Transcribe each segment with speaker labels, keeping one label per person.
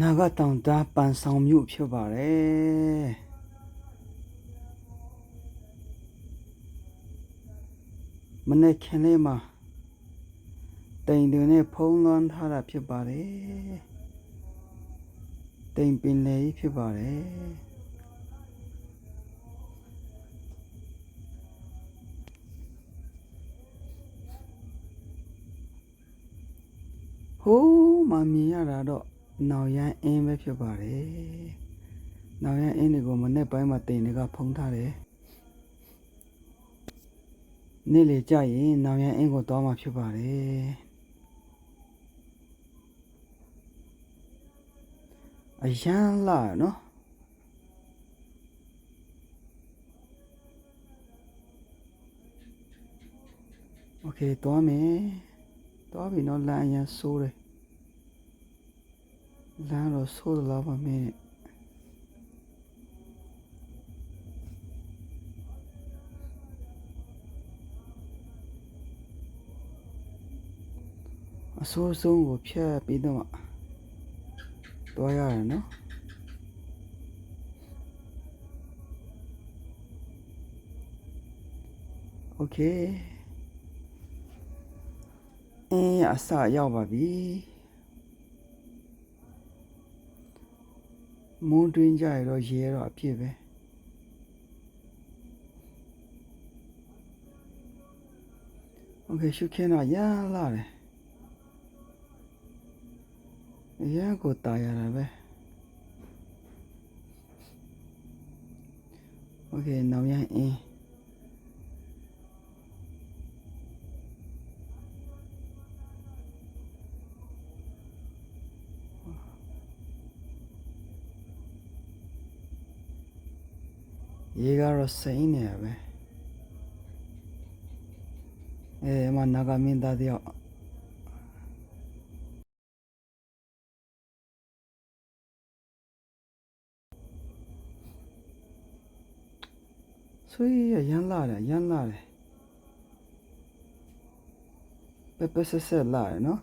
Speaker 1: နာဂတောင်တာပန်ဆောင်မြို့ဖြစ်ပါတယ်မနေ့ခင်လေးမှာတိမ်တွေနဲ့ဖုံးလွှမ်းထားတာဖြစ်ပါတယ်တိမ်ပင်လေးဖြစ်ပါတယ်ဟိုးမမြင်ရတာတော့ နောင်ရမ်းအင်းပဲဖြစ်ပါတယ်နောင်ရမ်းအင်းတွေကိုမနေ့ပိုင်းမှာတိမ်တွေကဖုံးထားတယ်နေ့လေကြရင်နောင်ရမ်းအင်းကိုသွားမှာဖြစ်ပါတယ်အရန်လာနော်โอเคသွားမယ်သွားပြီနော်လမ်းအရန်ဆိုးတယ် လမ်းတော့ဆိုးသလားမမင်းအဆိုးဆုံးကိုဖြတ်ပြီးတော့မှသွားရ မုန်းတွင်းကြရတော့ရဲတော့အဖြစ်ပဲโอเคရှုခင်းတော့ရမ်းလာတယ်ရမ်းကိုตายရတာပဲโอเคနောက်ရမ်းအင်း ရေကတော့စိမ့်နေရပဲအဲအမနာဂမင်းသားတယောက်ဆွေးရရမ်းလာတယ်ရမ်းလာတယ်ပပဆက်ဆက်လာတယ်နော်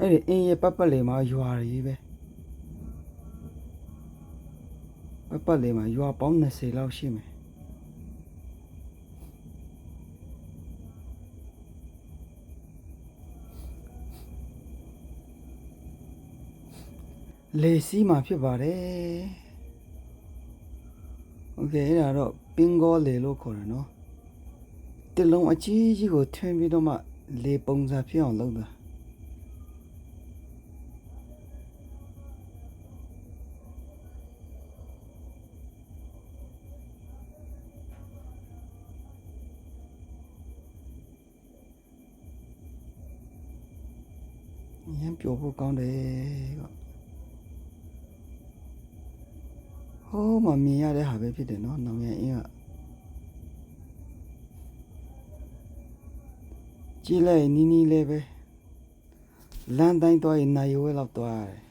Speaker 1: အဲ့ဒီအင်းရဲ့ပတ်ပတ်လေးမှာရွာကြီးပဲ ပတ်ပတ်လေးမှာရွာပေါင်း20လောက်ရှိမယ်လေစီးမှာဖြစ်ပါတယ်โอเคအဲ့ဒါတော့ပင်ကောလေလို့ခေါ်တယ်နော်တစ်လုံးအကြီးကြီးကိုထွင်းပြီးတော့မှလေပုံစံဖြစ်အောင်လုပ်တာ ရမ်းပျော်ဖို့ကောင်းတယ်ကဟိုးမမြင်ရတဲ့ဟာပဲဖြစ်တယ်နော်နောင်ရအင်းကကြည့်လိုက်နီးနီးလေးပဲလမ်းတိုင်းသွားရင်နိုင်ရွယ်လောက်သွားရတယ်